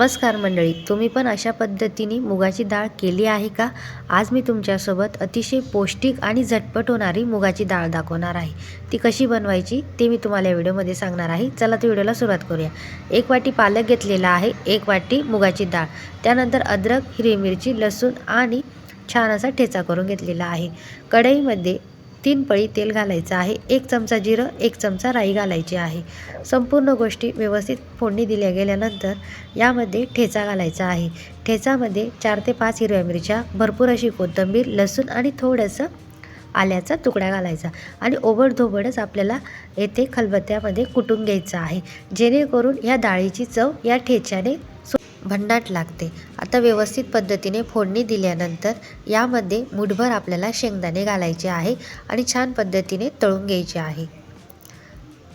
नमस्कार मंडळी तुम्ही पण अशा पद्धतीने मुगाची डाळ केली आहे का? आज मी तुमच्यासोबत अतिशय पौष्टिक आणि झटपट होणारी मुगाची डाळ दाखवणार आहे. ती कशी बनवायची ते मी तुम्हाला या व्हिडिओमध्ये सांगणार आहे. चला तर व्हिडिओला सुरुवात करूया. एक वाटी पालक घेतलेला आहे एक वाटी मुगाची डाळ. त्यानंतर अद्रक हिरवी मिरची लसूण आणि छान असा ठेचा करून घेतलेला आहे. कढईमध्ये तीन पळी तेल घालायचं आहे एक चमचा जिरं एक चमचा राई घालायची आहे. संपूर्ण गोष्टी व्यवस्थित फोडणी दिल्या गेल्यानंतर यामध्ये ठेचा घालायचा आहे. ठेचामध्ये चार ते पाच हिरव्या मिरच्या भरपूर अशी कोथिंबीर लसूण आणि थोडंसं आल्याचा तुकडा घालायचा आणि ओबडधोबडच आपल्याला येथे खलबत्त्यामध्ये कुटून घ्यायचं आहे. जेणेकरून या डाळीची चव या ठेच्याने भन्नाट लागते. आता व्यवस्थित पद्धतीने फोडणी दिल्यानंतर यामध्ये मुठभर आपल्याला शेंगदाणे घालायचे आहे आणि छान पद्धतीने तळून घ्यायचे आहे.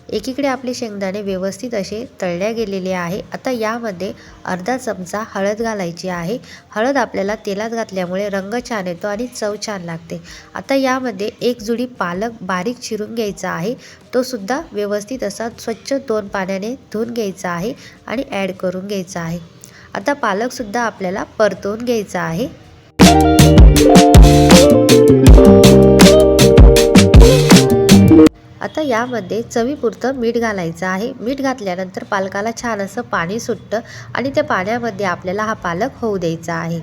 एकीकडे आपले शेंगदाणे व्यवस्थित असे तळल्या गेलेले आहे. आता यामध्ये अर्धा चमचा हळद घालायची आहे. हळद आपल्याला तेलात घातल्यामुळे रंग छान येतो आणि चव छान लागते. आता यामध्ये एक जुडी पालक बारीक चिरून घ्यायचा आहे. तो सुद्धा व्यवस्थित असा स्वच्छ दोन पाण्याने धुवून घ्यायचा आहे आणि ॲड करून घ्यायचा आहे. आता पालकसुद्धा आपल्याला परतवून घ्यायचा आहे. आता यामध्ये चवीपुरतं मीठ घालायचं आहे. मीठ घातल्यानंतर पालकाला छान असं पाणी सुटतं आणि त्या पाण्यामध्ये आपल्याला हा पालक होऊ द्यायचा आहे.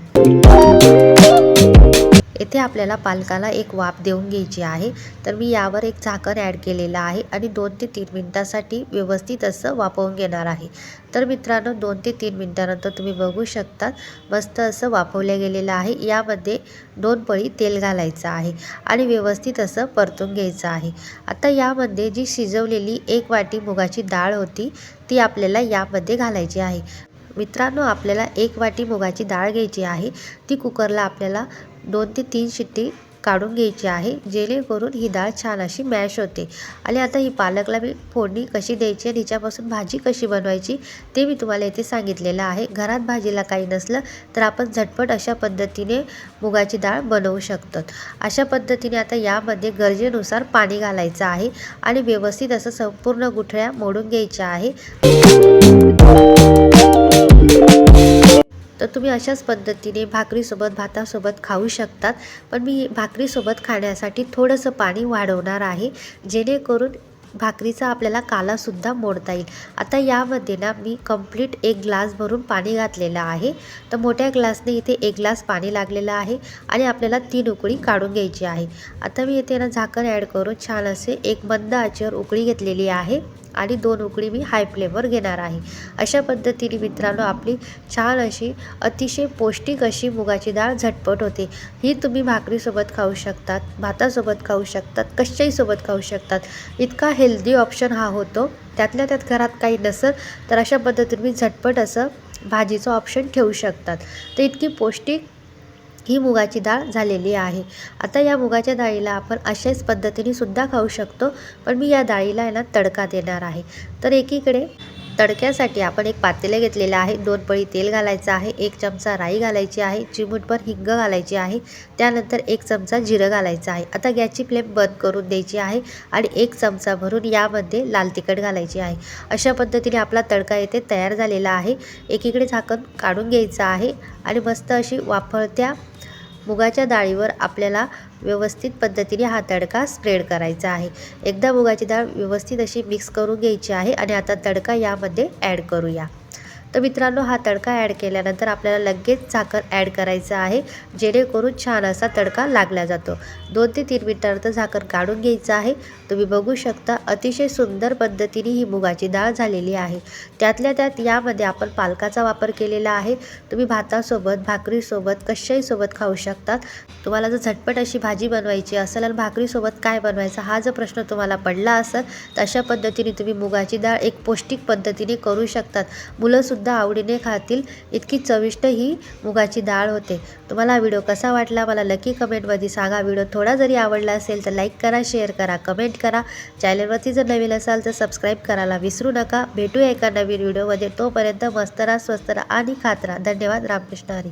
येथे आपल्याला पालकाला एक वाफ देऊन घ्यायची आहे. तर मी यावर एक झाकण ॲड केलेलं आहे आणि दोन ते तीन मिनटासाठी व्यवस्थित असं वाफवून घेणार आहे. तर मित्रांनो दोन ते तीन मिनटानंतर तुम्ही बघू शकता मस्त असं वाफवलं गेलेलं आहे. यामध्ये दोन पळी तेल घालायचं आहे आणि व्यवस्थित असं परतून घ्यायचं आहे. आता यामध्ये जी शिजवलेली एक वाटी मुगाची डाळ होती ती आपल्याला यामध्ये घालायची आहे. मित्रांनो आपल्याला एक वाटी मुगाची डाळ घ्यायची आहे. ती कुकरला आपल्याला दोन ते तीन शिट्टी काढून घ्यायची आहे. जेणेकरून ही डाळ छान अशी मॅश होते. आणि आता ही पालकला मी फोडणी कशी द्यायची आणि हिच्यापासून भाजी कशी बनवायची ते मी तुम्हाला इथे सांगितलेलं आहे. घरात भाजीला काही नसलं तर आपण झटपट अशा पद्धतीने मुगाची डाळ बनवू शकतो. अशा पद्धतीने आता यामध्ये गरजेनुसार पाणी घालायचं आहे आणि व्यवस्थित असं संपूर्ण गुठळ्या मोडून घ्यायच्या आहे. तर तुम्ही अशाच पद्धतीने भाकरीसोबत भातासोबत खाऊ शकतात. पण मी भाकरीसोबत खाण्यासाठी थोडंसं पाणी वाढवणार आहे जेणेकरून भाकरीचा आपल्याला कालासुद्धा मोडता येईल. आता यामध्ये ना मी कंप्लीट एक ग्लास भरून पाणी घातलेलं आहे. तर मोठ्या ग्लासने इथे एक ग्लास पाणी लागलेलं आहे आणि आपल्याला तीन उकळी काढून घ्यायची आहे. आता मी इथे ना झाकण ॲड करून छान असे एक मंद आचेवर उकळी घेतलेली आहे. आणि दोन उकळी मी हाय फ्लेमवर घेणार आहे. अशा पद्धतीने मित्रांनो आपली छान अशी अतिशय पौष्टिक अशी मुगाची डाळ झटपट होते. ही तुम्ही भाकरीसोबत खाऊ शकतात भातासोबत खाऊ शकतात कशाही खाऊ शकतात. इतका हेल्दी ऑप्शन हा होतो. त्यातल्या त्यात घरात काही नसेल तर अशा पद्धतीने मी झटपट असं भाजीचं ऑप्शन ठेवू शकतात. तर इतकी पौष्टिक ही मुगाची डाळ झालेली आहे. आता या मुगाच्या डाळीला आपण अशाच पद्धतीने सुद्धा खाऊ शकतो पण मी या डाळीला यांना ना तडका देणार आहे. तर एकीकडे तडक्यासाठी आपण एक पातेले घेतलेलं आहे. दोन पळी तेल घालायचं आहे. एक चमचा राई घालायची आहे. चिमूटभर हिंग घालायची आहे. त्यानंतर एक चमचा जिरं घालायचं आहे. आता गॅसची फ्लेम बंद करून द्यायची आहे आणि एक चमचा भरून यामध्ये लाल तिखट घालायची आहे. अशा पद्धतीने आपला तडका येथे तयार झालेला आहे. एकीकडे झाकण काढून घ्यायचं आहे आणि मस्त अशी वाफळत्या मुगाच्या डाळीवर आपल्याला व्यवस्थित पद्धतीने हा तडका स्प्रेड करायचा आहे. एकदा मुगाची डाळ व्यवस्थित अशी मिक्स करून घ्यायची आहे आणि आता तडका यामध्ये ॲड करूया. तर मित्रांनो हा तडका ॲड केल्यानंतर आपल्याला लगेच झाकर ॲड करायचं आहे जेणेकरून छान असा तडका लागला जातो. दोन ते तीन मिनिटानंतर झाकर काढून घ्यायचं आहे. तुम्ही बघू शकता अतिशय सुंदर पद्धतीने ही मुगाची डाळ झालेली आहे. त्यातल्या त्यात यामध्ये आपण पालकाचा वापर केलेला आहे. तुम्ही भातासोबत भाकरीसोबत कशाहीसोबत खाऊ शकतात. तुम्हाला जर झटपट अशी भाजी बनवायची असेल आणि भाकरीसोबत काय बनवायचा हा जर प्रश्न तुम्हाला पडला असेल तर अशा पद्धतीने तुम्ही मुगाची डाळ एक पौष्टिक पद्धतीने करू शकतात. मुलंसुद्धा आवडीने खातील. इतकी चविष्ट ही मुगाची डाळ होते. तुम्हाला व्हिडिओ कसा वाटला मला लकी कमेंटमध्ये सांगा. व्हिडिओ थोडा जरी आवडला असेल तर लाईक करा शेअर करा कमेंट करा. चॅनलवरती जर नवीन असाल तर सबस्क्राईब करायला विसरू नका. भेटूया एका नवीन व्हिडिओमध्ये. तोपर्यंत मस्त राहा स्वस्त राहा आणि खात राहा. धन्यवाद. रामकृष्ण हरी.